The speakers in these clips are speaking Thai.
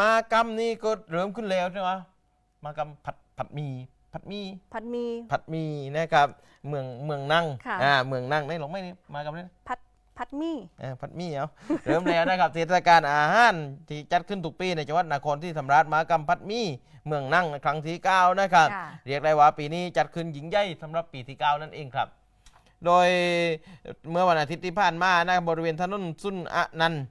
มากรรมนี่ก็เริ่มขึ้นแล้วใช่ไหมมากรรมผัดผัดหมีผัดหมีผัดหมี ผัดหมีนะครับ เมืองเมืองนั่งค่ะ อ่าเมืองนั่งได้หลงไหมนี่มากรรมนี่ ผัดผัดหมีเออผัดหมี่เอาเริ่มแล้วนะครับ เทศกาลอาหารที่จัดขึ้นทุกปีในจังหวัดนครที่ธรรมราชมหากรรมผัดหมี่เมืองนั่งครั้งที่เก้านะครับ ค่ะ เรียกได้ว่าปีนี้จัดขึ้นยิ่งใหญ่สำหรับปีที่เก้านั่นเองครับ โดยเมื่อวันอาทิตย์ที่ผ่านมานะบริเวณถนนสุนอะนันต์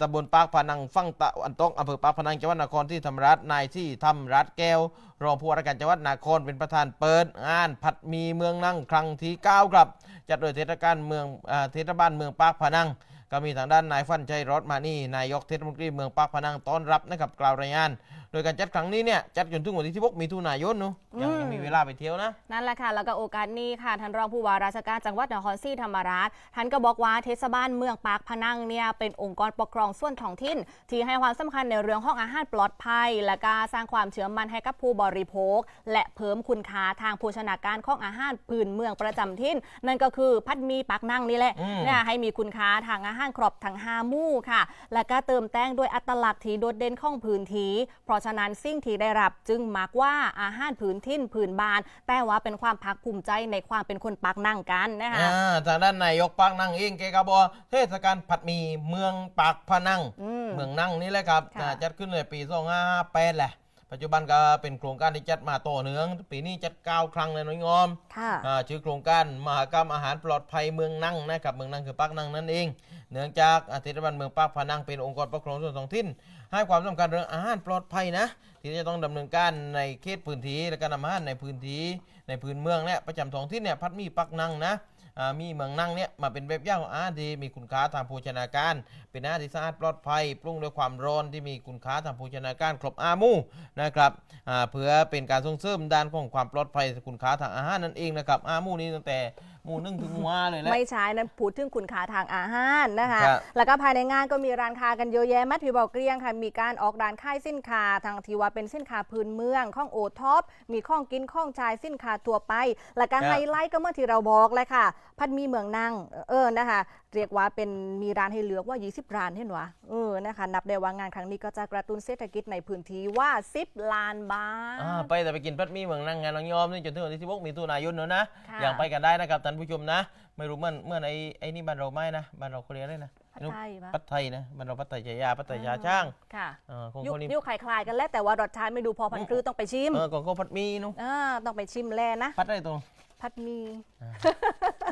ตำบลปากพนังฝั่งตะวันตกอำเภอปากพนังจังหวัดนครที่ธรรมราชนายที่ทำรัฐแก้ว รองผู้ว่าราชการจังหวัดนครเป็นประธานเปิดงานผัดมีเมืองนั่งครั้งที่เก้าครับ จัดโดยเทศกาลเมืองเทศบาลเมืองปากพนังก็มีทางด้านนายฟันชัยรถมานี่นายกเทศมนตรีเมืองปากพนังต้อนรับนะครับกล่าวรายงาน โดยการจัดครั้งนี้เนี่ยจัดจนถึงวันที่16มีถุนายนเนอะยังยังมีเวลาไปเที่ยวนะ นั่นแหละค่ะแล้วก็โอกาสนี้ค่ะท่านรองผู้ว่าราชการจังหวัดนครศรีธรรมราชท่านก็บอกว่าเทศบาลเมืองปากพนังเนี่ยเป็นองค์กรปกครองส่วนท้องถิ่น ที่ให้ความสำคัญในเรื่องของอาหารปลอดภัย และการสร้างความเชื่อมั่นให้กับผู้บริโภค และเพิ่มคุณค่าทางโภชนาการของอาหารพื้นเมืองประจำถิ่น นั่นก็คือพัดหมีปากนั่งนี่แหละอืมเนี่ยให้มีคุณค่าทางอาหารครบทั้งห้าหมู่ค่ะ และก็เติมแต่งด้วยอัตลักษณ์ที่โดดเด่นของพื้นที่เพราะฉะนั้นสิ่งที่ได้รับจึงมักว่าอาหารพื้นถิ่นพื้นบ้าน แต่ว่าเป็นความภาคภูมิใจในความเป็นคนปากนั่งกันนะคะอ่าทางด้านนายกปากนั่งเองแกก็บอกเทศกาลผัดหมีเมืองปากพนังอืมเมืองนั่งนี่แหละครับค่ะอ่าจัดขึ้นในปี2558แหละ ปัจจุบันก็เป็นโครงการที่จัดมาต่อเนื่อง ปีนี้จัดเก้าครั้งเลยน้อยงอมค่ะอ่าชื่อโครงการมหากรรมอาหารปลอดภัยเมืองนั่งนะครับเมืองนั่งคือปากนั่งนั่นเอง เนื่องจากอาทิตย์บันเมืองปากพนังเป็นองค์กรปกครองส่วนท้องถิ่นให้ความสำคัญเรื่องอาหารปลอดภัยนะ ที่จะต้องดำเนินการในเขตพื้นที่และการนำอาหารในพื้นที่ในพื้นเมืองเนี่ยประจำท้องถิ่นเนี่ยพัดมีปักนั่งนะอ่า มีเมืองนั่งเนี่ยมาเป็นแบบย่างของอาหารที่มีคุณค่าทางโภชนาการ เป็นอาหารที่สะอาดปลอดภัยปรุงด้วยความร้อนที่มีคุณค่าทางโภชนาการครบอาหมู่นะครับเพื่อเป็นการส่งเสริมด้านของความปลอดภัยคุณค่าทางอาหารนั่นเองนะครับอาหมู่นี้ตั้งแต่ หมู่หนึ่งถึงหมู่ห้าเลยแหละ ไม่ใช่นั้นพูดถึงคุณค่าทางอาหารนะคะ ครับแล้วก็ภายในงานก็มีร้านค้ากันเยอะแยะมัดพี่บอกเกลี้ยงค่ะ มีการออกร้านค่ายสินค้าทางที่ว่าเป็นสินค้าพื้นเมืองข้องโอท็อป มีข้องกินข้องชายสินค้าทั่วไป แล้วก็ครับ ไฮไลท์ก็เมื่อที่เราบอกเลยค่ะ พัดมีเมืองนั่งเออนะคะ เรียกว่าเป็นมีร้านให้เลือกว่า 20 ร้านเห็นวะเออ นะคะ นับได้ว่างานครั้งนี้ก็จะกระตุ้นเศรษฐกิจในพื้นที่ว่า 10 ล้านบาท อ่าไปแต่ไปกินพัดหมีเมืองนั่งงานน้องยอมนี่จนถึงวันที่16มีตุนายนเนอะนะ ค่ะ อย่างไปกันได้นะครับท่านผู้ชมนะ ไม่รู้เมื่อเมื่อไอ้ไอ้นี่บ้านเราไม่นะบ้านเราเขาเรียกอะไรนะผัดไทยปะ ปัดไทยนะบ้านเราปัดไทยชายาปัดไทยชาช่างค่ะเออของยุคคนนี้ ยุคคล้ายๆกันแล้วแต่ว่ารสชาติไม่ดูพอพันธุ์คือต้องไปชิมเออของเขาพัดหมีนู้นอ่าต้องไปชิมแลนะ ปัดอะไรตรงพัดหมี